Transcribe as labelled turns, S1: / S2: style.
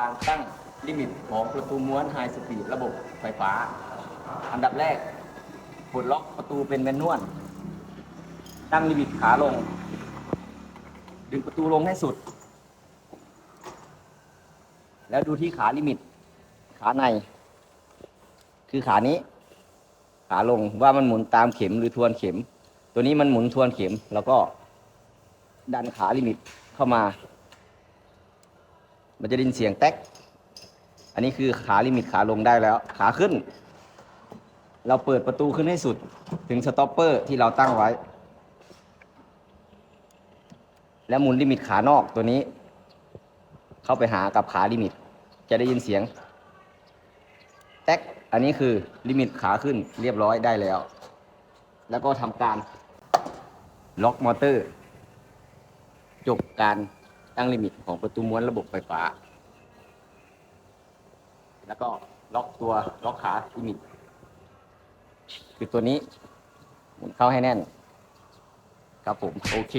S1: การตั้งลิมิตของประตูม้วนไฮสปีดระบบไฟฟ้า อันดับแรกปลดล็อกประตูเป็นแมนนวลตั้งลิมิตขาลง ดึงประตูลงให้สุด แล้วดูที่ขาลิมิต ขาใน คือขานี้ ขาลงว่ามันหมุนตามเข็มหรือทวนเข็ม ตัวนี้มันหมุนทวนเข็ม แล้วก็ดันขาลิมิตเข้ามา มันจะไดินเสียงแต๊ก อันนี้คือขาลิมิตขาลงได้แล้ว ขาขึ้น เราเปิดประตูขึ้นให้สุด ถึงสต็อปเปอร์ที่เราตั้งไว้ แล้วหมุนลิมิตขานอกตัวนี้ เข้าไปหากับขาลิมิต จะได้ยินเสียง แต๊ก อันนี้คือลิมิตขาขึ้นเรียบร้อยได้แล้ว แล้วก็ทำการล็อกมอเตอร์ จบการ ตั้งลิมิตของประตูม้วนระบบไฟฟ้า แล้วก็ล็อกตัวล็อกขาลิมิต คือตัวนี้หมุนเข้าให้แน่น ครับผม โอเค